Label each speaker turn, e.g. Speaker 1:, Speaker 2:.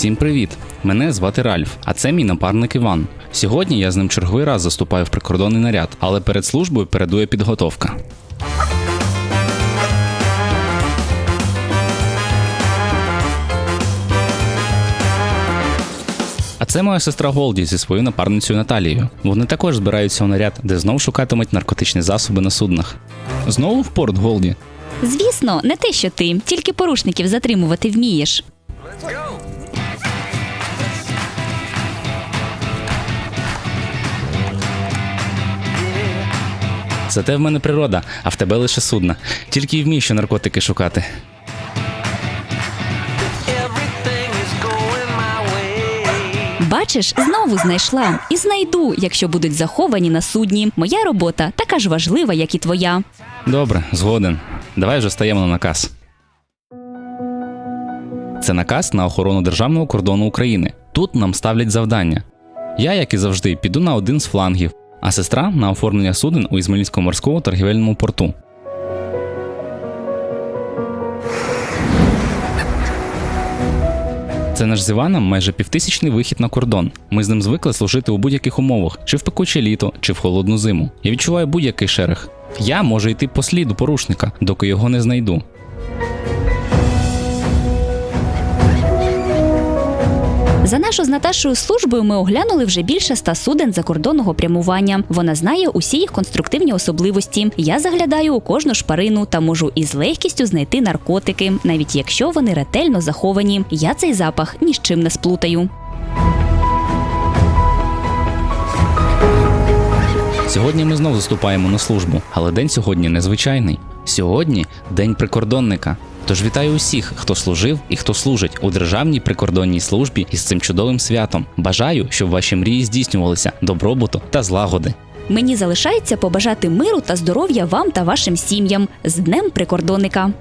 Speaker 1: Всім привіт! Мене звати Ральф, а це мій напарник Іван. Сьогодні я з ним черговий раз заступаю в прикордонний наряд, але перед службою передує підготовка. А це моя сестра Голді зі своєю напарницею Наталією. Вони також збираються у наряд, де знов шукатимуть наркотичні засоби на суднах. Знову в порт Голді.
Speaker 2: Звісно, не те, що ти, тільки порушників затримувати вмієш.
Speaker 1: Зате в мене природа, а в тебе лише судна. Тільки й вмію, що наркотики шукати.
Speaker 3: Everything is going my way.
Speaker 2: Бачиш, знову знайшла і знайду, якщо будуть заховані на судні. Моя робота така ж важлива, як і твоя.
Speaker 1: Добре, згоден. Давай вже стаємо на наказ. Це наказ на охорону державного кордону України. Тут нам ставлять завдання. Я, як і завжди, піду на один з флангів, а сестра на оформлення суден у Ізмаїльському морському торгівельному порту. Це наш з Іваном майже півтисячний вихід на кордон. Ми з ним звикли служити у будь-яких умовах, чи в пекуче літо, чи в холодну зиму. Я відчуваю будь-який шерех. Я можу йти по сліду порушника, доки його не знайду.
Speaker 2: За нашу з Наташою службою ми оглянули вже більше ста суден закордонного прямування. Вона знає усі їх конструктивні особливості. Я заглядаю у кожну шпарину та можу із легкістю знайти наркотики, навіть якщо вони ретельно заховані. Я цей запах ні з чим не сплутаю.
Speaker 1: Сьогодні ми знов заступаємо на службу, але день сьогодні незвичайний. Сьогодні день прикордонника. Тож вітаю усіх, хто служив і хто служить у державній прикордонній службі із цим чудовим святом. Бажаю, щоб ваші мрії здійснювалися добробуту та злагоди.
Speaker 2: Мені залишається побажати миру та здоров'я вам та вашим сім'ям з Днем прикордонника.